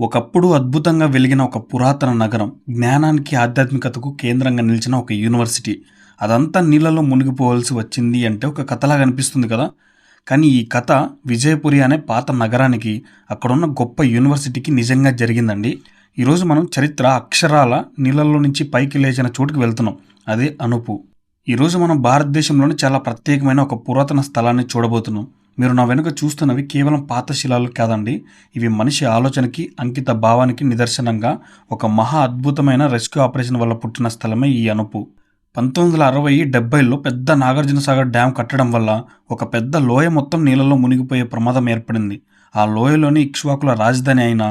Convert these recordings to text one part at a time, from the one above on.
ఒకప్పుడు అద్భుతంగా వెలిగిన ఒక పురాతన నగరం జ్ఞానానికి ఆధ్యాత్మికతకు కేంద్రంగా నిలిచిన ఒక యూనివర్సిటీ. అదంతా నీళ్ళలో మునిగిపోవాల్సి వచ్చింది అంటే ఒక కథలాగా అనిపిస్తుంది కదా. కానీ ఈ కథ విజయపురి అనే పాత నగరానికి అక్కడున్న గొప్ప యూనివర్సిటీకి నిజంగా జరిగిందండి. ఈరోజు మనం చరిత్ర అక్షరాల నీళ్ళల్లో నుంచి పైకి లేచిన చోటుకి వెళ్తున్నాం. అదే అనుపు. ఈరోజు మనం భారతదేశంలోని చాలా ప్రత్యేకమైన ఒక పురాతన స్థలాన్ని చూడబోతున్నాం. మీరు నా వెనుక చూస్తున్నవి కేవలం పాత శిలాలు కాదండి. ఇవి మనిషి ఆలోచనకి అంకిత భావానికి నిదర్శనంగా ఒక మహా అద్భుతమైన రెస్క్యూ ఆపరేషన్ వల్ల పుట్టిన స్థలమే ఈ అనుపు పంతొమ్మిది వందల అరవై డెబ్బైలో పెద్ద నాగార్జున సాగర్ డ్యాం కట్టడం వల్ల ఒక పెద్ద లోయ మొత్తం నీళ్ళలో మునిగిపోయే ప్రమాదం ఏర్పడింది. ఆ లోయలోని ఇక్ష్వాకుల రాజధాని అయిన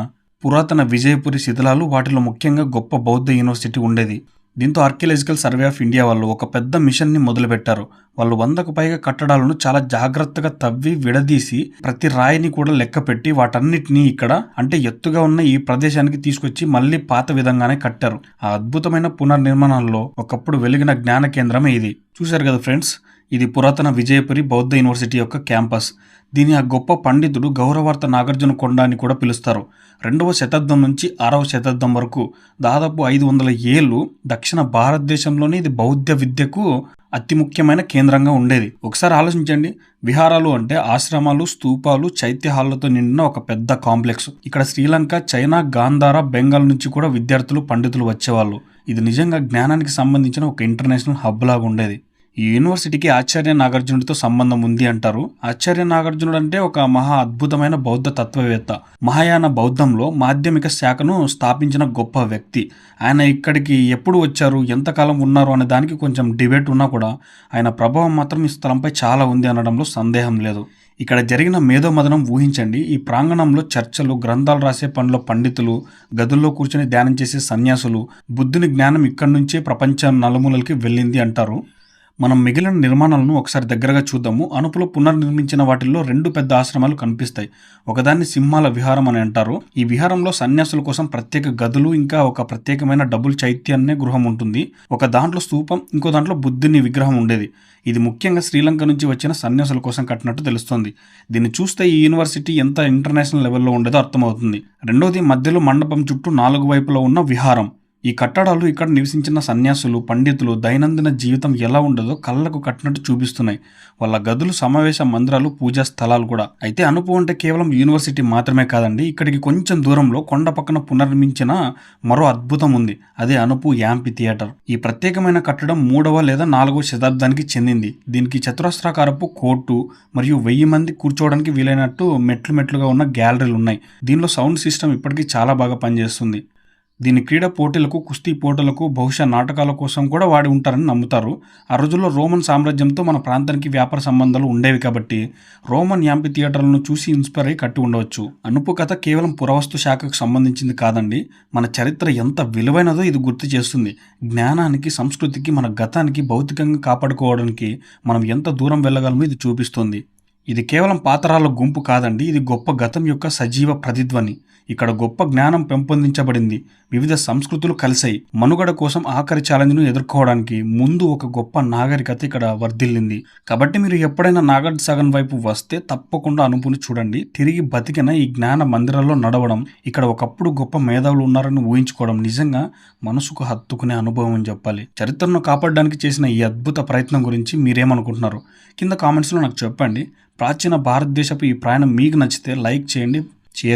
పురాతన విజయపురి శిథిలాలు వాటిలో ముఖ్యంగా గొప్ప బౌద్ధ యూనివర్సిటీ ఉండేది. దీంతో ఆర్కియలాజికల్ సర్వే ఆఫ్ ఇండియా వాళ్ళు ఒక పెద్ద మిషన్ని మొదలుపెట్టారు. వాళ్ళు వందకు పైగా కట్టడాలను చాలా జాగ్రత్తగా తవ్వి విడదీసి ప్రతి రాయిని కూడా లెక్క పెట్టి వాటన్నిటినీ ఇక్కడ అంటే ఎత్తుగా ఉన్న ఈ ప్రదేశానికి తీసుకొచ్చి మళ్ళీ పాత విధంగానే కట్టారు. ఆ అద్భుతమైన పునర్నిర్మాణంలో ఒకప్పుడు వెలిగిన జ్ఞాన కేంద్రమే ఇది. చూశారు కదా ఫ్రెండ్స్? ఇది పురాతన విజయపురి బౌద్ధ యూనివర్సిటీ యొక్క క్యాంపస్. దీని ఆ గొప్ప పండితుడు గౌరవార్త నాగార్జున కొండ అని కూడా పిలుస్తారు. రెండవ శతాబ్దం నుంచి ఆరవ శతాబ్దం వరకు దాదాపు ఐదు వందల ఏళ్ళు దక్షిణ భారతదేశంలోని ఇది బౌద్ధ విద్యకు అతి ముఖ్యమైన కేంద్రంగా ఉండేది. ఒకసారి ఆలోచించండి. విహారాలు అంటే ఆశ్రమాలు స్తూపాలు చైత్యహాలతో నిండిన ఒక పెద్ద కాంప్లెక్స్. ఇక్కడ శ్రీలంక చైనా గాంధార బెంగాల్ నుంచి కూడా విద్యార్థులు పండితులు వచ్చేవాళ్ళు. ఇది నిజంగా జ్ఞానానికి సంబంధించిన ఒక ఇంటర్నేషనల్ హబ్ లాగా ఉండేది. ఈ యూనివర్సిటీకి ఆచార్య నాగార్జునుడితో సంబంధం ఉంది అంటారు. ఆచార్య నాగార్జునుడు అంటే ఒక మహా అద్భుతమైన బౌద్ధ తత్వవేత్త. మహాయాన బౌద్ధంలో మాధ్యమిక శాఖను స్థాపించిన గొప్ప వ్యక్తి. ఆయన ఇక్కడికి ఎప్పుడు వచ్చారు? ఎంతకాలం ఉన్నారు? అనే దానికి కొంచెం డిబేట్ ఉన్నా కూడా ఆయన ప్రభావం మాత్రం ఈ స్థలంపై చాలా ఉంది అనడంలో సందేహం లేదు. ఇక్కడ జరిగిన మేధోమదనం ఊహించండి. ఈ ప్రాంగణంలో చర్చలు గ్రంథాలు రాసే పనిలో పండితులు గదుల్లో కూర్చొని ధ్యానం చేసే సన్యాసులు బుద్ధుని జ్ఞానం ఇక్కడి నుంచే ప్రపంచ నలుమూలలకి వెళ్ళింది అంటారు. మనం మిగిలిన నిర్మాణాలను ఒకసారి దగ్గరగా చూద్దాము. అనుపులో పునర్నిర్మించిన వాటిల్లో రెండు పెద్ద ఆశ్రమాలు కనిపిస్తాయి. ఒకదాన్ని సింహాల విహారం అని అంటారు. ఈ విహారంలో సన్యాసుల కోసం ప్రత్యేక గదులు ఇంకా ఒక ప్రత్యేకమైన డబుల్ చైత్యాన్నే గృహం ఉంటుంది. ఒక దాంట్లో స్తూపం ఇంకో దాంట్లో బుద్ధుని విగ్రహం ఉండేది. ఇది ముఖ్యంగా శ్రీలంక నుంచి వచ్చిన సన్యాసుల కోసం కట్టినట్టు తెలుస్తోంది. దీన్ని చూస్తే ఈ యూనివర్సిటీ ఎంత ఇంటర్నేషనల్ లెవెల్లో ఉండేదో అర్థమవుతుంది. రెండోది మధ్యలో మండపం చుట్టూ నాలుగు వైపులో ఉన్న విహారం. ఈ కట్టడాలు ఇక్కడ నివసించిన సన్యాసులు పండితులు దైనందిన జీవితం ఎలా ఉండదో కళ్ళకు కట్టినట్టు చూపిస్తున్నాయి. వాళ్ళ గదులు సమావేశ మందిరాలు పూజా స్థలాలు కూడా. అయితే అనుపు అంటే కేవలం యూనివర్సిటీ మాత్రమే కాదండి ఇక్కడికి కొంచెం దూరంలో కొండ పక్కన పునర్మించిన మరో అద్భుతం ఉంది. అదే అనుపు యాంపి థియేటర్. ఈ ప్రత్యేకమైన కట్టడం మూడవ లేదా నాలుగవ శతాబ్దానికి చెందింది. దీనికి చతురస్రాకారపు కోర్టు మరియు వెయ్యి మంది కూర్చోవడానికి వీలైనట్టు మెట్లు మెట్లుగా ఉన్న గ్యాలరీలు ఉన్నాయి. దీనిలో సౌండ్ సిస్టమ్ ఇప్పటికీ చాలా బాగా పనిచేస్తుంది. దీని క్రీడా పోటీలకు కుస్తీ పోటీలకు బహుశా నాటకాల కోసం కూడా వాడి ఉంటారని నమ్ముతారు. ఆ రోజుల్లో రోమన్ సామ్రాజ్యంతో మన ప్రాంతానికి వ్యాపార సంబంధాలు ఉండేవి కాబట్టి రోమన్ యాంపి థియేటర్లను చూసి ఇన్స్పైర్ అయి కట్టి ఉండవచ్చు. అనుపు కథ కేవలం పురావస్తు శాఖకు సంబంధించింది కాదండి. మన చరిత్ర ఎంత విలువైనదో ఇది గుర్తు చేస్తుంది. జ్ఞానానికి సంస్కృతికి మన గతానికి భౌతికంగా కాపాడుకోవడానికి మనం ఎంత దూరం వెళ్ళగలమో ఇది చూపిస్తుంది. ఇది కేవలం పాతరాల గుంపు కాదండి ఇది గొప్ప గతం యొక్క సజీవ ప్రతిధ్వని. ఇక్కడ గొప్ప జ్ఞానం పెంపొందించబడింది. వివిధ సంస్కృతులు కలిసాయి మనుగడ కోసం ఆఖరి ఛాలెంజ్ను ఎదుర్కోవడానికి ముందు ఒక గొప్ప నాగరికత ఇక్కడ వర్ధిల్లింది. కాబట్టి మీరు ఎప్పుడైనా నాగడ్ సాగర్ వైపు వస్తే తప్పకుండా అనుపుని చూడండి. తిరిగి బతికిన ఈ జ్ఞాన మందిరాల్లో నడవడం ఇక్కడ ఒకప్పుడు గొప్ప మేధావులు ఉన్నారని ఊహించుకోవడం నిజంగా మనసుకు హత్తుకునే అనుభవం అని చెప్పాలి. చరిత్రను కాపాడడానికి చేసిన ఈ అద్భుత ప్రయత్నం గురించి మీరేమనుకుంటున్నారు? కింద కామెంట్స్లో నాకు చెప్పండి. ప్రాచీన భారతదేశపు ఈ ప్రయాణం మీకు నచ్చితే లైక్ చేయండి